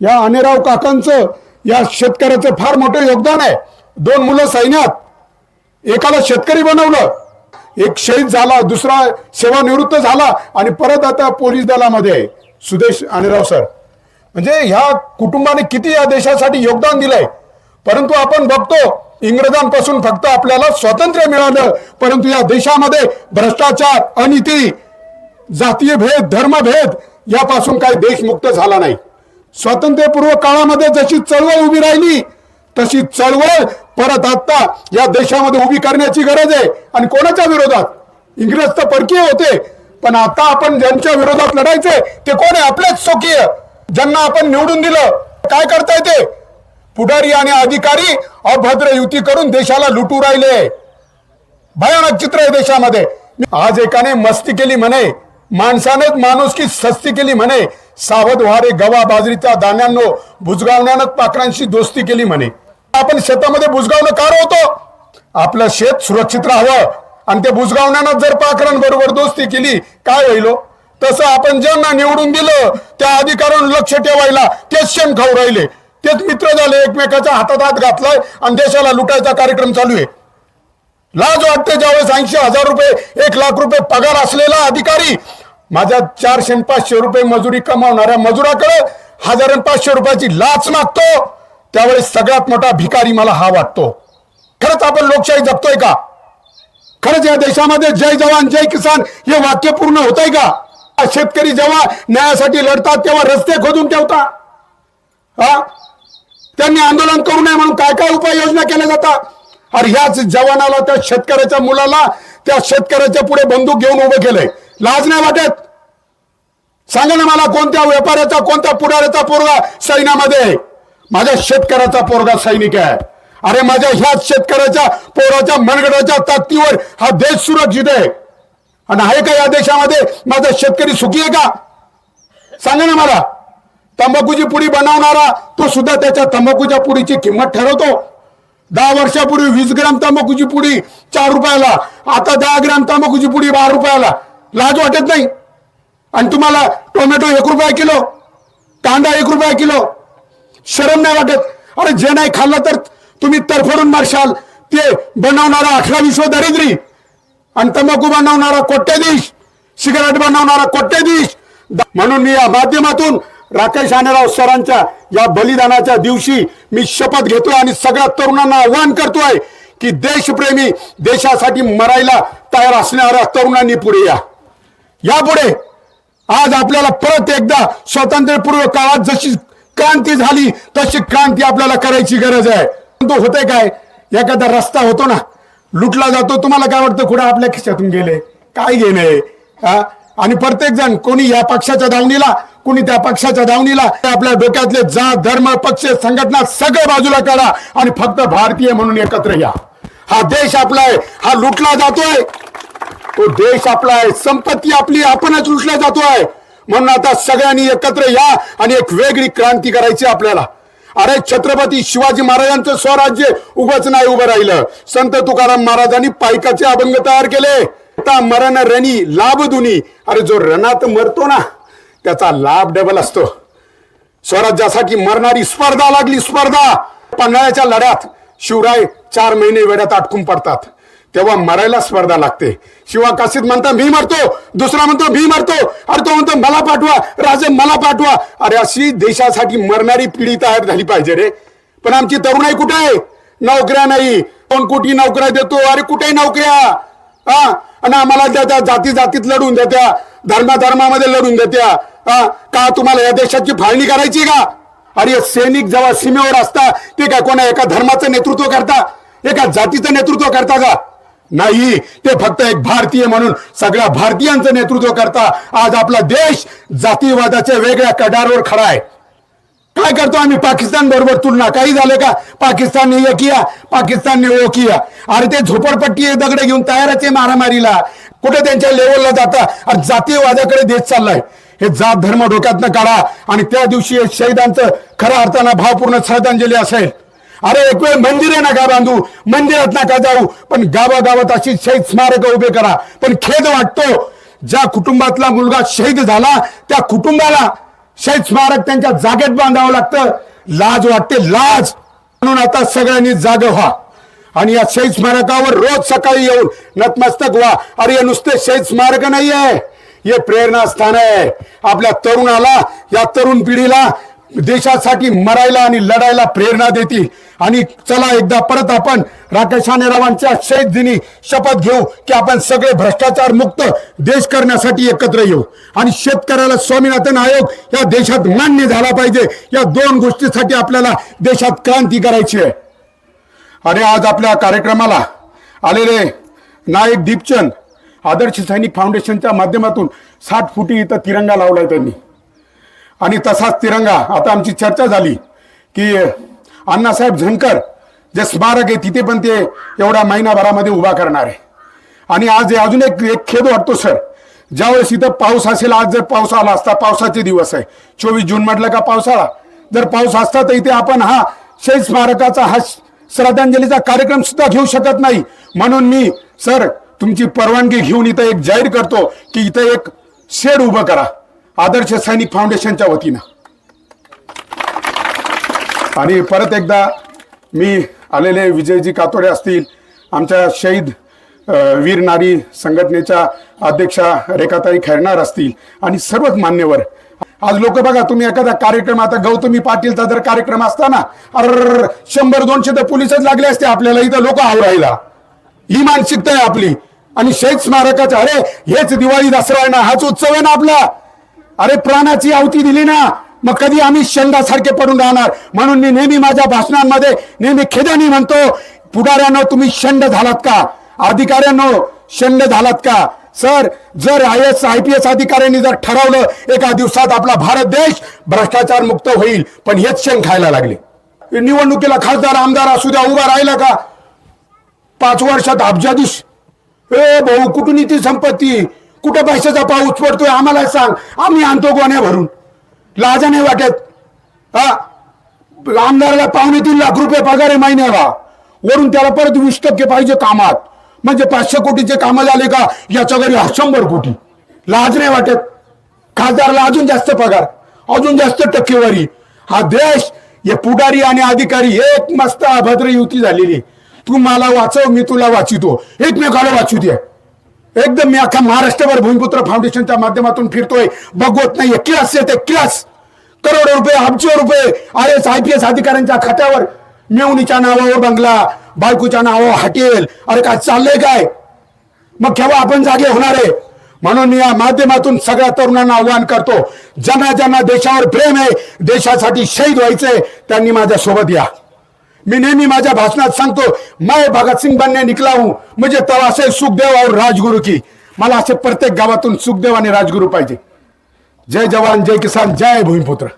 या अनिराव काकांचं या शेतकऱ्याचं फार मोठं योगदान आहे. दोन मुलं सैन्यात एकाला शेतकरी बनवलं एक शहीद झाला दुसरा सेवानिवृत्त झाला आणि परत आता पोलीस दलामध्ये आहे. सुदेश अनिराव सर. म्हणजे ह्या कुटुंबाने किती या देशासाठी योगदान दिलंय? परंतु आपण बघतो इंग्रजांपासून फक्त आपल्याला स्वातंत्र्य मिळालं परंतु या देशामध्ये भ्रष्टाचार अनिती जातीय भेद धर्मभेद यापासून काही देश मुक्त झाला नाही. स्वातंत्र्यपूर्व काळामध्ये जशी चळवळ उभी राहिली तशी चळवळ परत आता या देशामध्ये उभी करण्याची गरज आहे. आणि कोणाच्या विरोधात? इंग्रज तर परकीय होते पण आता आपण ज्यांच्या विरोधात लढायचंय ते कोण आहे? आपलेच स्वकीय. ज्यांना आपण निवडून दिलं काय करताय ते? पुढारी आणि अधिकारी अभद्र युती करून देशाला लुटू राहिले. भयानक चित्र आहे देशामध्ये. आज एकाने मस्ती केली म्हणे. माणसानेच माणूस की सस्ती केली म्हणे. सावध वारे गवा बाजरीच्या दाण्यांनो भुजगावण्यानं पाखरांशी दोस्ती केली म्हणे. आपण शेतामध्ये भुजगावणं कार होतो आपलं शेत सुरक्षित राहावं. आणि ते भुजगावण्यानं जर पाखरांबरोबर दोस्ती केली काय होईल? तसं आपण ज्यांना निवडून दिलं त्या अधिकाऱ्यांना लक्ष ठेवायला तेच शेण खाऊ राहिले. तेच मित्र झाले एकमेकाच्या हातात हात घातलाय आणि देशाला लुटायचा कार्यक्रम चालू आहे. लाज वाटते ज्यावेळेस ऐंशी हजार रुपये एक लाख रुपये पगार असलेला अधिकारी माझ्या चारशे पाचशे रुपये मजुरी कमावणाऱ्या मजुराकडे हजार पाचशे रुपयाची लाच मागतो. त्यावेळेस सगळ्यात मोठा भिकारी मला हा वाटतो. खरंच आपण लोकशाही जगतोय का? खरंच या देशामध्ये जय जवान जय किसान हे वाक्य पूर्ण होत आहे का शेतकरी जेव्हा न्यायासाठी लढतात तेव्हा रस्ते खोदून ठेवतात हा? त्यांनी आंदोलन करू नये म्हणून काय काय उपाययोजना केल्या जातात? अरे ह्याच जवानाला त्या शेतकऱ्याच्या मुलाला त्या शेतकऱ्याच्या पुढे बंदूक घेऊन उभं केलंय. लाज नाही वाटत. सांगा ना मला कोणत्या व्यापाऱ्याचा कोणत्या पुढाऱ्याचा पोरगा सैन्यामध्ये? आहे माझ्या शेतकऱ्याचा पोरगा सैनिक आहे. अरे माझ्या ह्याच शेतकऱ्याच्या पोराच्या मनगडाच्या ताकदीवर हा देश सुरक्षित आहे. आणि आहे का या देशामध्ये माझा शेतकरी सुखी आहे का? सांगा ना मला. तंबाखूची पुडी बनवणारा तो सुद्धा त्याच्या तंबाखूच्या पुडीची किंमत ठरवतो. दहा वर्षापूर्वी वीस ग्राम तंबाखूची पुडी चार रुपयाला आता दहा ग्राम तंबाखूची पुडी बारा रुपयाला. लाज वाटत नाही. आणि तुम्हाला टोमॅटो एक रुपया किलो कांदा एक रुपया किलो शरम नाही वाटत. अरे जे नाही खाल्लं तर तुम्ही तरफडून मारशाल. ते बनवणारा अठरा विश्व दरिद्री आणि तंबाखू बनवणारा कोट्याधीश सिगारेट बनवणारा कोट्याधीश. द- म्हणून मी या माध्यमातून राकेश आनेराव सरांच्या या बलिदानाच्या दिवशी मी शपथ घेतोय आणि सगळ्या तरुणांना आव्हान करतोय की देशप्रेमी देशासाठी मरायला तयार असणाऱ्या तरुणांनी पुढे या. यापुढे आज आपल्याला परत एकदा स्वातंत्र्यपूर्व काळात जशी क्रांती झाली तशी क्रांती आपल्याला करायची गरज आहे. परंतु होते काय? एखादा रस्ता होतो ना लुटला जातो तुम्हाला काय वाटतं कुठं आपल्या खिशातून गेले? काय घेणे हा? आणि प्रत्येक जण कोणी या पक्षाच्या दावणीला कोणी त्या पक्षाच्या दावणीला आपल्या डोक्यातले जात धर्म पक्ष संघटना सगळं बाजूला काढा आणि फक्त भारतीय म्हणून एकत्र या. हा देश आपला आहे हा लुटला जातोय. तो देश आपला आहे संपत्ती आपली आपणच लुटल्या जातोय. म्हणून आता सगळ्यांनी एकत्र या आणि एक वेगळी क्रांती करायची आपल्याला. अरे छत्रपती शिवाजी महाराजांचं स्वराज्य उभंच नाही उभं राहिलं. संत तुकाराम महाराजांनी पायकाचे अभंग तयार केले. आता मरण रणी लाभ दुनी. अरे जो रणात मरतो ना त्याचा लाभ डबल असतो. स्वराज्यासाठी मरणारी स्पर्धा लागली स्पर्धा. पन्हाळ्याच्या लढ्यात शिवराय चार महिने वेड्यात अटकून पडतात. तेव्हा मरायला स्पर्धा लागते. शिवा काशीत म्हणता मी मरतो. दुसरा म्हणतो मी मरतो. अरे तो म्हणतो मला पाठवा. राजे मला पाठवा. अरे अशी देशासाठी मरणारी पिढी तयार झाली पाहिजे रे. पण आमची तरुणाई कुठे आहे? नोकऱ्या नाही. कोण कुठे नोकऱ्या देतो? अरे कुठे नोकऱ्या? हा आणि आम्हाला त्या त्या जाती जातीत लढून देत्या धर्मा धर्मामध्ये लढून देत्या हा का तुम्हाला या देशाची फाळणी करायची का? अरे सैनिक जेव्हा सीमेवर असता ते काय कोणा एका धर्माचं नेतृत्व करता? एका जातीचं नेतृत्व करता का? नाही. ते फक्त एक भारतीय म्हणून सगळ्या भारतीयांचं नेतृत्व करता. आज आपला देश जातीवादाच्या वेगळ्या कडारवर खडा आहे. काय करतो आम्ही? पाकिस्तान बरोबर तुलना. काही झालं का? पाकिस्तानने ये किया पाकिस्तानने ओ किया अरे ते झोपडपट्टी दगड घेऊन तयारच आहे मारामारीला. कुठे त्यांच्या लेवलला जाता? आणि जातीयवादाकडे देश चाललाय. हे जात धर्म डोक्यातनं काढा. आणि त्या दिवशी शहीदांचं खऱ्या अर्थानं भावपूर्ण श्रद्धांजली असेल. अरे एक वेळ मंदिरे नका बांधू मंदिरात नका जाऊ पण गावागावात अशी शहीद स्मारक उभे करा. पण खेद वाटतो ज्या कुटुंबातला मुलगा शहीद झाला त्या कुटुंबाला शहीद स्मारक त्यांच्या जागेत बांधावं लागतं. लाज वाटते लाज. म्हणून आता सगळ्यांनी जाग व्हा. आणि या शहीद स्मारकावर रोज सकाळी येऊन नतमस्तक व्हा. अरे हे नुसते शहीद स्मारक नाही आहे हे प्रेरणास्थान आहे. आपल्या तरुणाला या तरुण पिढीला देशासाठी मरायला आणि लढायला प्रेरणा देतील. आणि चला एकदा परत आपण राकेश रावांच्या शहीद दिनी शपथ घेऊ की आपण सगळे भ्रष्टाचार मुक्त देश करण्यासाठी एकत्र येऊ. आणि शेतकऱ्याला स्वामीनाथन आयोग या देशात मान्य झाला पाहिजे. या दोन गोष्टीसाठी आपल्याला देशात क्रांती करायची आहे. अरे आज आपल्या कार्यक्रमाला आलेले नायक दीपचंद आदर्श सैनिक फाउंडेशनच्या माध्यमातून साठ फुटी इथं तिरंगा लावलाय त्यांनी. आणि तसाच तिरंगा आता आमची चर्चा झाली की अण्णासाहेब झंकर जे स्मारक आहे तिथे पण ते एवढ्या महिनाभरामध्ये उभा करणार आहे. आणि आज अजून एक एक खेद वाटतो सर. ज्यावेळेस इथं पाऊस असेल आज जर पाऊस आला असता पावसाचे दिवस आहे. चोवीस जून म्हटलं का पावसाळा? जर पाऊस असता तर इथे आपण हा शहीद स्मारकाचा हा श्रद्धांजलीचा कार्यक्रम सुद्धा घेऊ शकत नाही. म्हणून मी सर तुमची परवानगी घेऊन इथं एक जाहीर करतो की इथं एक शेड उभं करा. आदर्श सैनिक फाउंडेशनच्या वतीनं. आणि परत एकदा मी आलेले विजयजी कातोडे असतील आमच्या शहीद वीर नारी संघटनेच्या अध्यक्षा रेखाताई खैरणार असतील आणि सर्वच मान्यवर. आज लोक बघा तुम्ही एखादा कार्यक्रम आता गौतमी पाटीलचा जर कार्यक्रम असताना अर शंभर दोनशे तर पोलिसच लागले असते आपल्याला इथं लोक आवरायला. ही मानसिकता आहे आपली. आणि शहीद स्मारकाचा अरे हेच दिवाळी दसरा आहे ना हाच उत्सव आहे ना आपला. अरे प्राणाची आवती दिली ना. मग कधी आम्ही शंडासारखे पडून राहणार? म्हणून मी नेहमी माझ्या भाषणांमध्ये नेहमी खेदानी म्हणतो पुढाऱ्यानो तुम्ही शंड झालात का? अधिकाऱ्यांनो शंड झालात का? सर जर I S I P S अधिकाऱ्यांनी जर ठरवलं एका दिवसात आपला भारत देश भ्रष्टाचार मुक्त होईल. पण हेच शेण खायला लागले. निवडणुकीला खासदार आमदार असू द्या उभा राहिला का? पाच वर्षात अब्जाधीश. ए भाऊ कुठून ती संपत्ती? कुठं पैशाचा पाऊस पडतोय? आम्हाला सांग. आम्ही आणतो गोण्या भरून. लाजा नाही वाटत. हा? आमदाराला पावणे तीन लाख रुपये पगार आहे महिन्याला. वरून त्याला परत वीस टक्के पाहिजे कामात. म्हणजे पाचशे कोटीचे कामं झाले का? याच्या घरी शंभर कोटी. लाज नाही वाटत. खासदाराला अजून जास्त पगार अजून जास्त टक्केवारी. हा देश हे पुढारी आणि अधिकारी एक मस्त अभद्र युती झालेली तू मला वाचव मी तुला वाचितो. एकमेकाला वाचू दे. एकदम मी अख्खा महाराष्ट्रभर भूमिपुत्र फाउंडेशनच्या माध्यमातून फिरतोय. बघवत नाही क्लास येते क्लास करोडो रुपये अब्ज रुपये I S I P S अधिकाऱ्यांच्या खात्यावर मेवणीच्या नावावर बंगला बायकोच्या नावावर हॉटेल. अरे काय चाललंय काय? मग केव्हा आपण जागे होणार आहे? म्हणून मी या माध्यमातून सगळ्या तरुणांना आव्हान करतो ज्यांना ज्यांना देशावर प्रेम आहे देशासाठी शहीद व्हायचंय त्यांनी माझ्या सोबत या. मी नेहमी माझ्या भाषणात सांगतो मैं भगतसिंग बनने निकला हूं म्हणजे तब असे सुखदेव और राजगुरु की. मला असे प्रत्येक गावातून सुखदेव आणि राजगुरु पाहिजे. जय जवान जय किसान जय भूमिपुत्र।